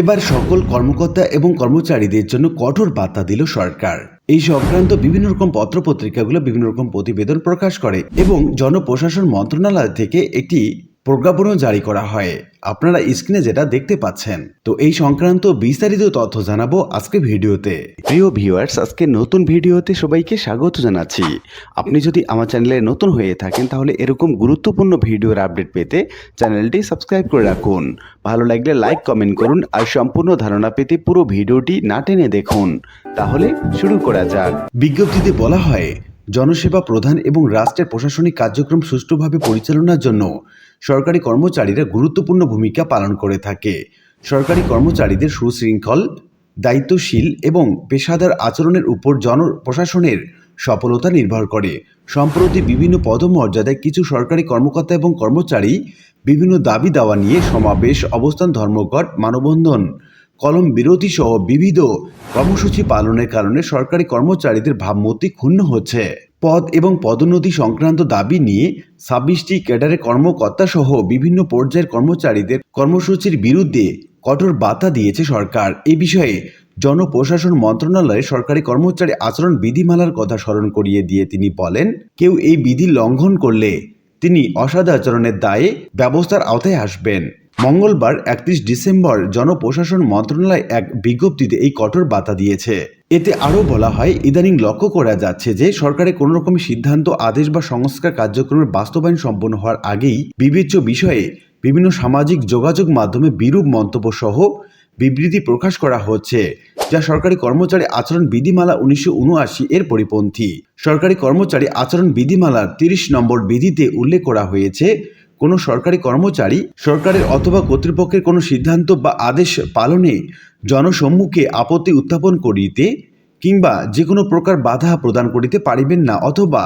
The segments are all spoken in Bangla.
এবার সকল কর্মকর্তা এবং কর্মচারীদের জন্য কঠোর বার্তা দিল সরকার। এই সংক্রান্ত বিভিন্ন রকম পত্র পত্রিকাগুলো বিভিন্ন রকম প্রতিবেদন প্রকাশ করে এবং জনপ্রশাসন মন্ত্রণালয় থেকে একটি প্রজ্ঞাপনও জারি করা হয়। আপনারা স্ক্রিনে যেটা দেখতে পাচ্ছেন। তো এই সংক্রান্ত বিস্তারিত তথ্য জানাব আজকে ভিডিওতে। প্রিয় ভিউয়ার্স আজকে নতুন ভিডিওতে সবাইকে স্বাগত জানাচ্ছি। আপনি যদি আমার চ্যানেলে নতুন হয়ে থাকেন তাহলে এরকম গুরুত্বপূর্ণ ভিডিওর আপডেট পেতে চ্যানেলটি সাবস্ক্রাইব করে রাখুন। ভালো লাগলে লাইক কমেন্ট করুন আর সম্পূর্ণ ধারণা পেতে পুরো ভিডিওটি না টেনে দেখুন। তাহলে শুরু করা যাক। বিজ্ঞপ্তিতে বলা হয় জনসেবা প্রধান এবং রাষ্ট্রের প্রশাসনিক কার্যক্রম সুষ্ঠুভাবে পরিচালনার জন্য সরকারি কর্মচারীরা গুরুত্বপূর্ণ ভূমিকা পালন করে থাকে। সরকারি কর্মচারীদের সুশৃঙ্খল, দায়িত্বশীল এবং পেশাদার আচরণের উপর জন প্রশাসনের সফলতা নির্ভর করে। সম্প্রতি বিভিন্ন পদমর্যাদায় কিছু সরকারি কর্মকর্তা এবং কর্মচারী বিভিন্ন দাবি দাওয়া নিয়ে সমাবেশ, অবস্থান ধর্মঘট, মানববন্ধন, কলম বিরতি সহ বিবিধ কর্মসূচি পালনের কারণে সরকারি কর্মচারীদের ভাবমূর্তি ক্ষুণ্ণ হচ্ছে। পদ এবং পদোন্নতি সংক্রান্ত দাবি নিয়ে ছাব্বিশটি ক্যাডারের কর্মকর্তা সহ বিভিন্ন পর্যায়ের কর্মচারীদের কর্মসূচির বিরুদ্ধে কঠোর বার্তা দিয়েছে সরকার। এ বিষয়ে জনপ্রশাসন মন্ত্রণালয়ে সরকারি কর্মচারী আচরণ বিধিমালার কথা স্মরণ করিয়ে দিয়ে তিনি বলেন, কেউ এই বিধি লঙ্ঘন করলে তিনি অসদাচরণের দায়ে ব্যবস্থার আওতায় আসবেন। মঙ্গলবার একত্রিশ ডিসেম্বর জনপ্রশাসন মন্ত্রণালয় এক বিজ্ঞপ্তিতে এই কঠোর বার্তা দিয়েছে। এতে আরও বলা হয়, ইদানিং লক্ষ্য করা যাচ্ছে যে সরকারের কোনো রকমের সিদ্ধান্ত, আদেশ বা সংস্কার কার্যক্রমের বাস্তবায়ন সম্পন্ন হওয়ার আগেই বিবেচ্য বিষয়ে বিভিন্ন সামাজিক যোগাযোগ মাধ্যমে বিরূপ মন্তব্য সহ বিবৃতি প্রকাশ করা হচ্ছে, যা সরকারি কর্মচারী আচরণ বিধিমালা উনিশশো উনআশি এর পরিপন্থী। সরকারি কর্মচারী আচরণ বিধিমালার তিরিশ নম্বর বিধিতে উল্লেখ করা হয়েছে কোনো সরকারি কর্মচারী, সরকারের অথবা কর্তৃপক্ষের কোনো সিদ্ধান্ত বা আদেশ পালনে জনসম্মুখে আপত্তি উত্থাপন করিতে কিংবা যে কোনো প্রকার বাধা প্রদান করিতে পারিবেন না অথবা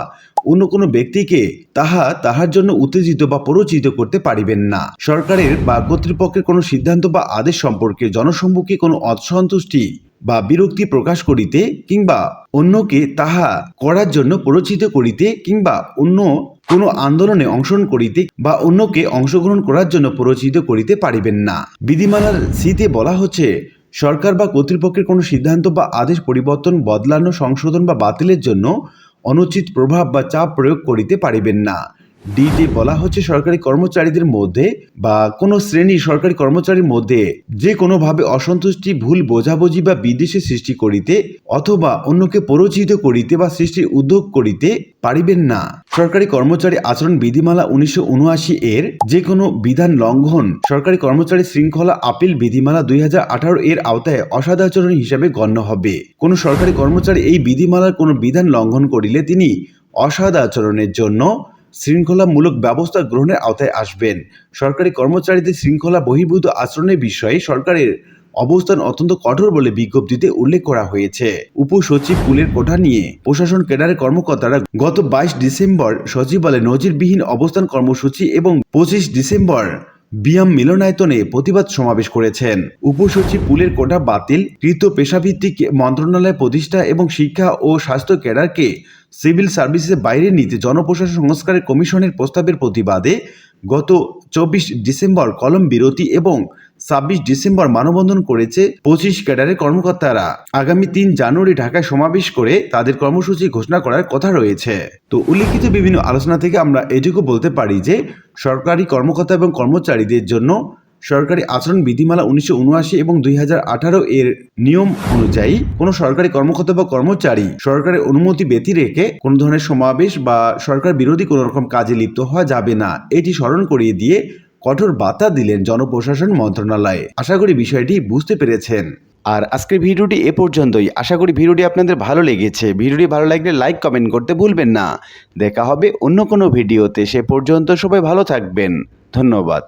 অন্য কোনো ব্যক্তিকে তাহা তাহার জন্য উত্তেজিত বা প্ররোচিত করতে পারিবেন না। সরকারের বা কর্তৃপক্ষের কোনো সিদ্ধান্ত বা আদেশ সম্পর্কে জনসম্মুখে কোনো অসন্তুষ্টি বা বিরক্তি প্রকাশ করিতে কিংবা অন্যকে তাহা করার জন্য প্ররোচিত করিতে কিংবা অন্য কোনো আন্দোলনে অংশগ্রহণ করিতে বা অন্যকে অংশগ্রহণ করার জন্য প্ররোচিত করিতে পারিবেন না। বিধিমালার সিতে বলা হচ্ছে, সরকার বা কর্তৃপক্ষের কোনো সিদ্ধান্ত বা আদেশ পরিবর্তন, বদলানো, সংশোধন বা বাতিলের জন্য অনুচিত প্রভাব বা চাপ প্রয়োগ করিতে পারিবেন না। ডিতে বলা হচ্ছে সরকারি কর্মচারীদের মধ্যে বা কোনো শ্রেণি সরকারি কর্মচারীর মধ্যে যে কোনোভাবে অসন্তুষ্টি, ভুল বোঝাবুঝি বা বিদেশে সৃষ্টি করিতে অথবা অন্যকে পরিচিত করিতে বা সৃষ্টির উদ্যোগ করিতে পারিবেন না। সরকারি কর্মচারী আচরণ বিধিমালা উনিশশো উনআশি এর যে কোনো বিধান লঙ্ঘন সরকারি কর্মচারী শৃঙ্খলা আপিল বিধিমালা দুই হাজার আঠারো এর আওতায় অসদাচরণ হিসাবে গণ্য হবে। কোনো সরকারি কর্মচারী এই বিধিমালার কোনো বিধান লঙ্ঘন করিলে তিনি অসদ আচরণের জন্য শৃঙ্খলামূলক ব্যবস্থা গ্রহণের আওতায় আসবেন। সরকারি কর্মচারীদের শৃঙ্খলা বহির্ভূত আচরণের বিষয়ে সরকারের অবস্থান অত্যন্ত কঠোর বলে বিজ্ঞপ্তিতে উল্লেখ করা হয়েছে। উপসচিব পুলের কোঠা নিয়ে প্রশাসন ক্যাডারের কর্মকর্তারা গত বাইশ ডিসেম্বর সচিবালয়ে নজিরবিহীন অবস্থান কর্মসূচি এবং পঁচিশ ডিসেম্বর বিয়াম মিলনায়তনে প্রতিবাদ সমাবেশ করেছেন। উপসচিব পুলের কোটা বাতিল, কৃত পেশাভিত্তিক মন্ত্রণালয় প্রতিষ্ঠা এবং শিক্ষা ও স্বাস্থ্য ক্যাডারকে সিভিল সার্ভিসের বাইরে নিতে জনপ্রশাসন সংস্কারের কমিশনের প্রস্তাবের প্রতিবাদে গত চব্বিশ ডিসেম্বর কলম বিরতি এবং ছাব্বিশ ডিসেম্বর মানববন্ধন করেছে পঁচিশ ক্যাডারের কর্মকর্তারা। আগামী তিন জানুয়ারি ঢাকায় সমাবেশ করে তাদের কর্মসূচি ঘোষণা করার কথা রয়েছে। তো উল্লিখিত বিভিন্ন আলোচনা থেকে আমরা এটুকু বলতে পারি যে, সরকারি কর্মকর্তা এবং কর্মচারীদের জন্য সরকারি আচরণ বিধিমালা উনিশশো উনআশি এবং দুই হাজার আঠারো এর নিয়ম অনুযায়ী কোনো সরকারি কর্মকর্তা বা কর্মচারী সরকারের অনুমতি ব্যতি রেখে কোনো ধরনের সমাবেশ বা সরকার বিরোধী কোনো রকম কাজে লিপ্ত হওয়া যাবে না। এটি স্মরণ করিয়ে দিয়ে কঠোর বার্তা দিলেন জনপ্রশাসন মন্ত্রণালয়ে। আশা করি বিষয়টি বুঝতে পেরেছেন। আর আজকের ভিডিওটি এ পর্যন্তই। আশা করি ভিডিওটি আপনাদের ভালো লেগেছে। ভিডিওটি ভালো লাগলে লাইক, কমেন্ট করতে ভুলবেন না। দেখা হবে অন্য কোনো ভিডিওতে। সে পর্যন্ত সবাই ভালো থাকবেন। ধন্যবাদ।